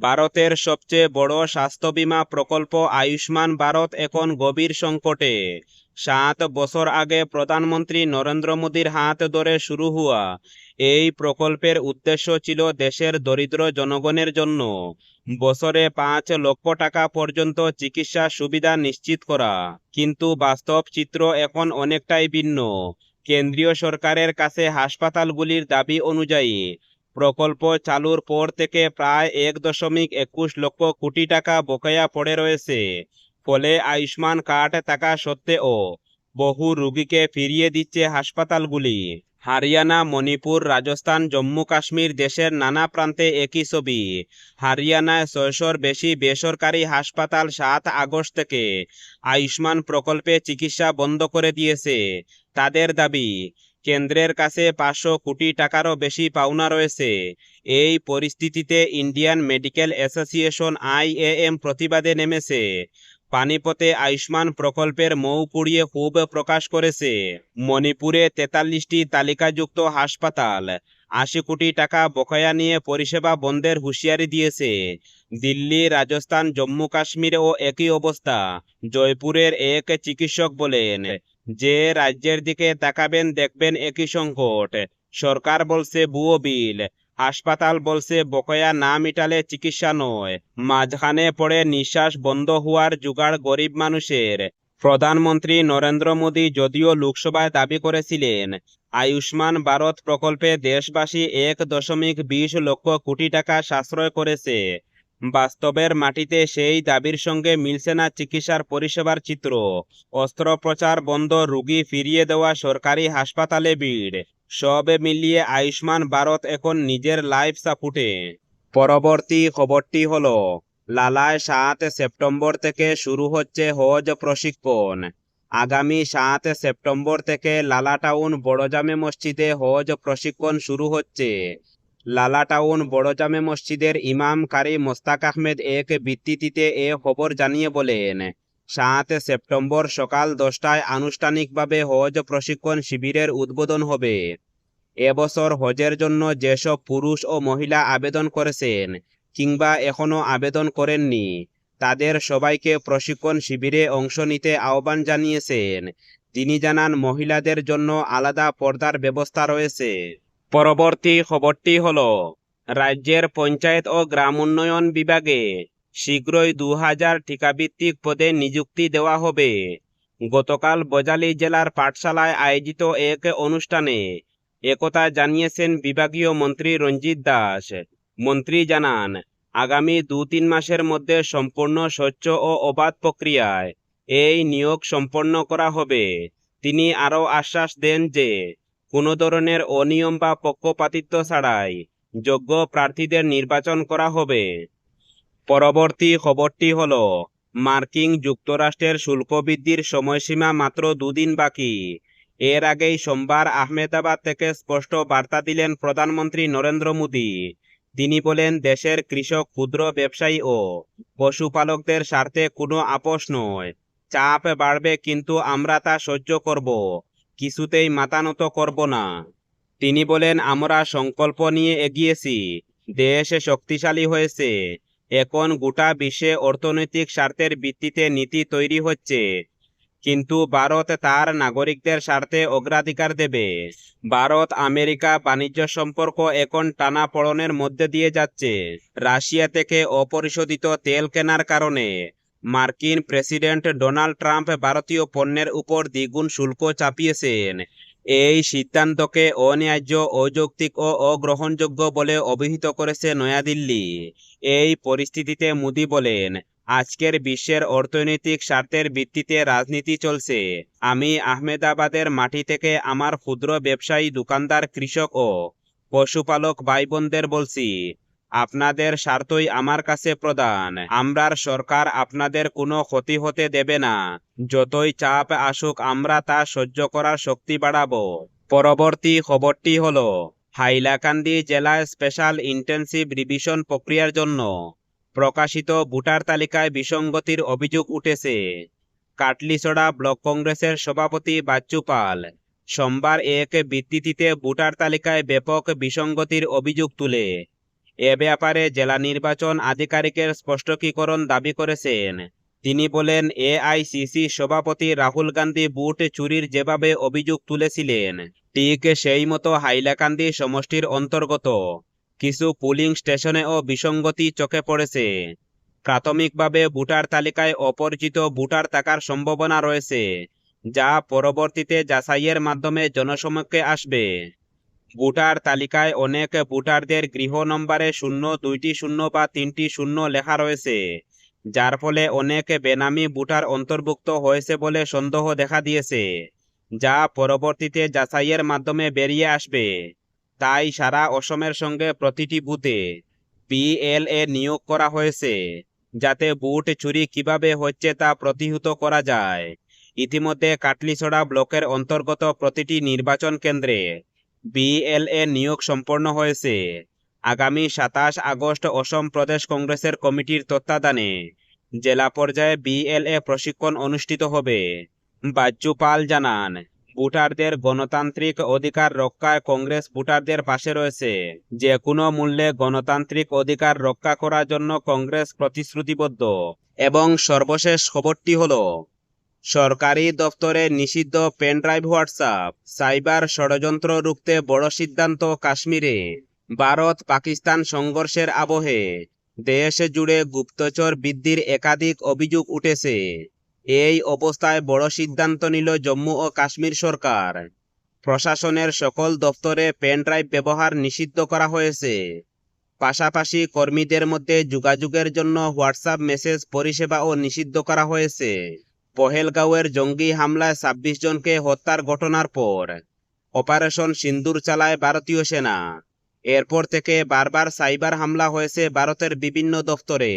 ভারতের সবচেয়ে বড় স্বাস্থ্য বীমা প্রকল্প আয়ুষ্মান ভারত এখন গভীর সংকটে। সাত বছর আগে প্রধানমন্ত্রী নরেন্দ্র মোদীর হাত ধরে শুরু হওয়া এই প্রকল্পের উদ্দেশ্য ছিল দেশের দরিদ্র জনগণের জন্য বছরে পাঁচ লক্ষ টাকা পর্যন্ত চিকিৎসা সুবিধা নিশ্চিত করা। কিন্তু বাস্তব চিত্র এখন অনেকটাই ভিন্ন। কেন্দ্রীয় সরকারের কাছে হাসপাতালগুলির দাবি অনুযায়ী প্রকল্প চালুর পর থেকে প্রায় এক দশমিক একুশ লক্ষ কোটি টাকা বকেয়া পড়ে রয়েছে। ফলে আয়ুষ্মান কার্ড থাকা সত্ত্বেও বহু রোগীকে ফিরিয়ে দিচ্ছে হাসপাতালগুলি। হারিয়ানা, মণিপুর, রাজস্থান, জম্মু, কাশ্মীর দেশের নানা প্রান্তে একই ছবি। হারিয়ানায় ছয়শোর বেশি বেসরকারি হাসপাতাল সাত আগস্ট থেকে আয়ুষ্মান প্রকল্পে চিকিৎসা বন্ধ করে দিয়েছে। তাদের দাবি কেন্দ্রের কাছে পাঁচশো কোটি টাকারও বেশি পাওনা রয়েছে। এই পরিস্থিতিতে ইন্ডিয়ান মেডিকেল অ্যাসোসিয়েশন আইএএম প্রতিবাদে নেমেছে। পানিপথে আয়ুষ্মান প্রকল্পের মৌ পুড়িয়ে ক্ষোভ প্রকাশ করেছে। মণিপুরে তেতাল্লিশটি তালিকাযুক্ত হাসপাতাল, আশি কোটি টাকা বকেয়া নিয়ে পরিষেবা বন্ধের হুঁশিয়ারি দিয়েছে। দিল্লি, রাজস্থান জম্মু কাশ্মীরেও একই অবস্থা। জয়পুরের এক চিকিৎসক বলেন যে রাজ্যের দিকে তাকাবেন দেখবেন একই সংকট। সরকার বলছে ভুয়ো বিল, হাসপাতাল বলছে বকেয়া না মিটালে চিকিৎসা নয়। মাঝখানে পড়ে নিঃশ্বাস বন্ধ হওয়ার জোগাড় গরিব মানুষের। প্রধানমন্ত্রী নরেন্দ্র মোদী যদিও লোকসভায় দাবি করেছিলেন, আয়ুষ্মান ভারত প্রকল্পে দেশবাসী এক দশমিক বিশ লক্ষ কোটি টাকা সাশ্রয় করেছে। বাস্তবের মাটিতে সেই দাবির সঙ্গে মিলছে না চিকিৎসার পরিষেবার চিত্র। অস্ত্রোপচার বন্ধ, রোগী ফিরিয়ে দেওয়া সরকারি হাসপাতালে ভিড়। সব মিলিয়ে আয়ুষ্মান ভারত এখন নিজের লাইফ সাপুটে পরবর্তী খবরটি হলো, লালায় সাত সেপ্টেম্বর থেকে শুরু হচ্ছে হজ প্রশিক্ষণ। আগামী সাত সেপ্টেম্বর থেকে লালা টাউন বড়জামে মসজিদে হজ প্রশিক্ষণ শুরু হচ্ছে। লালা টাউন, বড়জামে মসজিদের ইমাম কারি মোস্তাক আহমেদ এক বিবৃতিতে এ খবর জানিয়ে বলেন, সাত সেপ্টেম্বর সকাল দশটায় আনুষ্ঠানিকভাবে হজ প্রশিক্ষণ শিবিরের উদ্বোধন হবে। এবছর হজের জন্য যেসব পুরুষ ও মহিলা আবেদন করেছেন কিংবা এখনও আবেদন করেননি, তাদের সবাইকে প্রশিক্ষণ শিবিরে অংশ নিতে আহ্বান জানিয়েছেন। তিনি জানান, মহিলাদের জন্য আলাদা পর্দার ব্যবস্থা রয়েছে। পরবর্তী খবরটি হল, রাজ্যের পঞ্চায়েত ও গ্রাম উন্নয়ন বিভাগে শীঘ্রই দু হাজার ঠিকাভিত্তিক পদে নিযুক্তি দেওয়া হবে। গতকাল বজালি জেলার পাঠশালায় আয়োজিত এক অনুষ্ঠানে একথা জানিয়েছেন বিভাগীয় মন্ত্রী রঞ্জিত দাস। মন্ত্রী জানান, আগামী দু তিন মাসের মধ্যে সম্পূর্ণ স্বচ্ছ ও অবাধ প্রক্রিয়ায় এই নিয়োগ সম্পন্ন করা হবে। তিনি আরও আশ্বাস দেন যে কোনো ধরনের অনিয়ম বা পক্ষপাতিত্ব ছাড়াই যোগ্য প্রার্থীদের নির্বাচন করা হবে। পরবর্তী খবরটি হল, মার্কিন যুক্তরাষ্ট্রের শুল্ক বৃদ্ধির সময়সীমা মাত্র দুদিন বাকি। এর আগেই সোমবার আহমেদাবাদ থেকে স্পষ্ট বার্তা দিলেন প্রধানমন্ত্রী নরেন্দ্র মোদী। তিনি বলেন, দেশের কৃষক, ক্ষুদ্র ব্যবসায়ী ও পশুপালকদের স্বার্থে কোনো আপোষ নয়। চাপ বাড়বে, কিন্তু আমরা তা সহ্য করব। কিছুতেই মাতানত করব না। তিনি বলেন, আমরা সংকল্প নিয়ে এগিয়েছি। দেশ শক্তিশালী হয়েছে। এখন গোটা বিশ্বে অর্থনৈতিক স্বার্থের ভিত্তিতে নীতি তৈরি হচ্ছে। কিন্তু ভারত তার নাগরিকদের স্বার্থে অগ্রাধিকার দেবে। ভারত আমেরিকা বাণিজ্য সম্পর্ক এখন টানা পড়নের মধ্যে দিয়ে যাচ্ছে। রাশিয়া থেকে অপরিশোধিত তেল কেনার কারণে মার্কিন প্রেসিডেন্ট ডোনাল্ড ট্রাম্প ভারতীয় পণ্যের উপর দ্বিগুণ শুল্ক চাপিয়েছেন। এই সিদ্ধান্তকে অন্যায্য, অযৌক্তিক ও অগ্রহণযোগ্য বলে অভিহিত করেছে নয়াদিল্লি। এই পরিস্থিতিতে মোদি বলেন, আজকের বিশ্বের অর্থনৈতিক স্বার্থের ভিত্তিতে রাজনীতি চলছে। আমি আহমেদাবাদের মাটি থেকে আমার ক্ষুদ্র ব্যবসায়ী দোকানদার, কৃষক ও পশুপালক ভাই বোনদের বলছি আপনাদের স্বার্থই আমার কাছে প্রদান। আমরার সরকার আপনাদের কোনো ক্ষতি হতে দেবে না। যতই চাপ আসুক, আমরা তা সহ্য করার শক্তি বাড়াবো। পরবর্তী খবরটি হলো, হাইলাকান্দি জেলায় স্পেশাল ইন্টেন্সিভ রিভিশন প্রক্রিয়ার জন্য প্রকাশিত ভোটার তালিকায় বিসঙ্গতির অভিযোগ উঠেছে। কাটলিছড়া ব্লক কংগ্রেসের সভাপতি বাচ্চু পাল সোমবার এক বিবৃতিতে ভোটার তালিকায় ব্যাপক বিসঙ্গতির অভিযোগ তুলে। এ ব্যাপারে জেলা নির্বাচন আধিকারিকের স্পষ্টকীকরণ দাবি করেছেন। তিনি বলেন, এআইসিসি সভাপতি রাহুল গান্ধী বুট চুরির যেভাবে অভিযোগ তুলেছিলেন, ঠিক সেই মতো হাইলাকান্দি সমষ্টির অন্তর্গত। কিছু পুলিং স্টেশনেও বিসঙ্গতি চোখে পড়েছে। প্রাথমিকভাবে ভোটার তালিকায় অপরিচিত ভোটার থাকার সম্ভাবনা রয়েছে, যা পরবর্তীতে যাচাইয়ের মাধ্যমে জনসমক্ষে আসবে। ভোটার তালিকায় অনেক ভোটারদের গৃহ নম্বরে শূন্য, দুইটি শূন্য বা তিনটি শূন্য লেখা রয়েছে, যার ফলে অনেক বেনামি ভোটার অন্তর্ভুক্ত হয়েছে বলে সন্দেহ দেখা দিয়েছে, যা পরবর্তীতে যাচাইয়ের মাধ্যমে বেরিয়ে আসবে। তাই সারা অসমের সঙ্গে প্রতিটি বুথে পিএলএ নিয়োগ করা হয়েছে, যাতে বুট চুরি কীভাবে হচ্ছে তা প্রতিহত করা যায়। ইতিমধ্যে কাটলিছড়া ব্লকের অন্তর্গত প্রতিটি নির্বাচন কেন্দ্রে বিএলএ নিয়োগ সম্পন্ন হয়েছে। আগামী সাতাশ আগস্ট অসম প্রদেশ কংগ্রেসের কমিটির তত্ত্বাবধানে জেলা পর্যায়ে বিএলএ প্রশিক্ষণ অনুষ্ঠিত হবে। বাজ্জু পাল জানান, ভোটারদের গণতান্ত্রিক অধিকার রক্ষায় কংগ্রেস ভোটারদের পাশে রয়েছে। যে কোনো মূল্যে গণতান্ত্রিক অধিকার রক্ষা করার জন্য কংগ্রেস প্রতিশ্রুতিবদ্ধ। এবং সর্বশেষ খবরটি হলো সরকারি দপ্তরে নিষিদ্ধ পেনড্রাইভ হোয়াটসঅ্যাপ, সাইবার ষড়যন্ত্র রুখতে বড় সিদ্ধান্ত কাশ্মীরে। ভারত পাকিস্তান সংঘর্ষের আবহে দেশ জুড়ে গুপ্তচর বৃদ্ধির একাধিক অভিযোগ উঠেছে। এই অবস্থায় বড় সিদ্ধান্ত নিল জম্মু ও কাশ্মীর সরকার। প্রশাসনের সকল দপ্তরে পেনড্রাইভ ব্যবহার নিষিদ্ধ করা হয়েছে। পাশাপাশি কর্মীদের মধ্যে যোগাযোগের জন্য হোয়াটসঅ্যাপ মেসেজ পরিষেবাও নিষিদ্ধ করা হয়েছে। পহেলগাঁওয়ের জঙ্গি হামলায় ছাব্বিশ জনকে হত্যার ঘটনার পর অপারেশন সিন্দুর চালায় ভারতীয় সেনা। এরপর থেকে বারবার সাইবার হামলা হয়েছে ভারতের বিভিন্ন দফতরে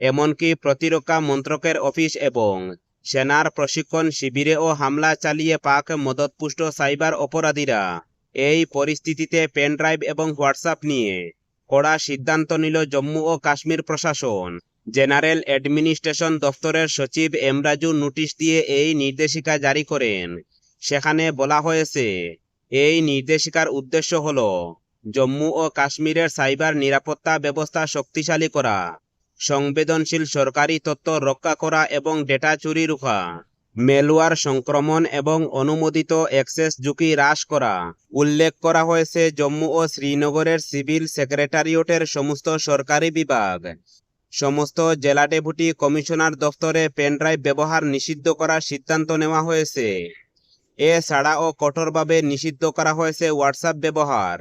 এমনকি প্রতিরক্ষা মন্ত্রকের অফিস এবং সেনার প্রশিক্ষণ শিবিরেও হামলা চালিয়ে পাক মদতপুষ্ট সাইবার অপরাধীরা এই পরিস্থিতিতে পেনড্রাইভ এবং হোয়াটসঅ্যাপ নিয়ে কড়া সিদ্ধান্ত নিল জম্মু ও কাশ্মীর প্রশাসন। জেনারেল অ্যাডমিনিস্ট্রেশন দফতরের সচিব এমরাজু নোটিশ দিয়ে এই নির্দেশিকা জারি করেন। সেখানে বলা হয়েছে, এই নির্দেশিকার উদ্দেশ্য হল জম্মু ও কাশ্মীরের সাইবার নিরাপত্তা ব্যবস্থা শক্তিশালী করা, সংবেদনশীল সরকারি তথ্য রক্ষা করা এবং ডেটা চুরি রুখা, মেলওয়ার সংক্রমণ এবং অনুমোদিত অ্যাক্সেস ঝুঁকি হ্রাস করা। উল্লেখ করা হয়েছে, জম্মু ও শ্রীনগরের সিভিল সেক্রেটারিয়েটের সমস্ত সরকারি বিভাগ সমস্ত জেলা ডেপুটি কমিশনার দফতরে পেনড্রাইভ ব্যবহার নিষিদ্ধ করার সিদ্ধান্ত নেওয়া হয়েছে। এছাড়াও কঠোরভাবে নিষিদ্ধ করা হয়েছে হোয়াটসঅ্যাপ ব্যবহার।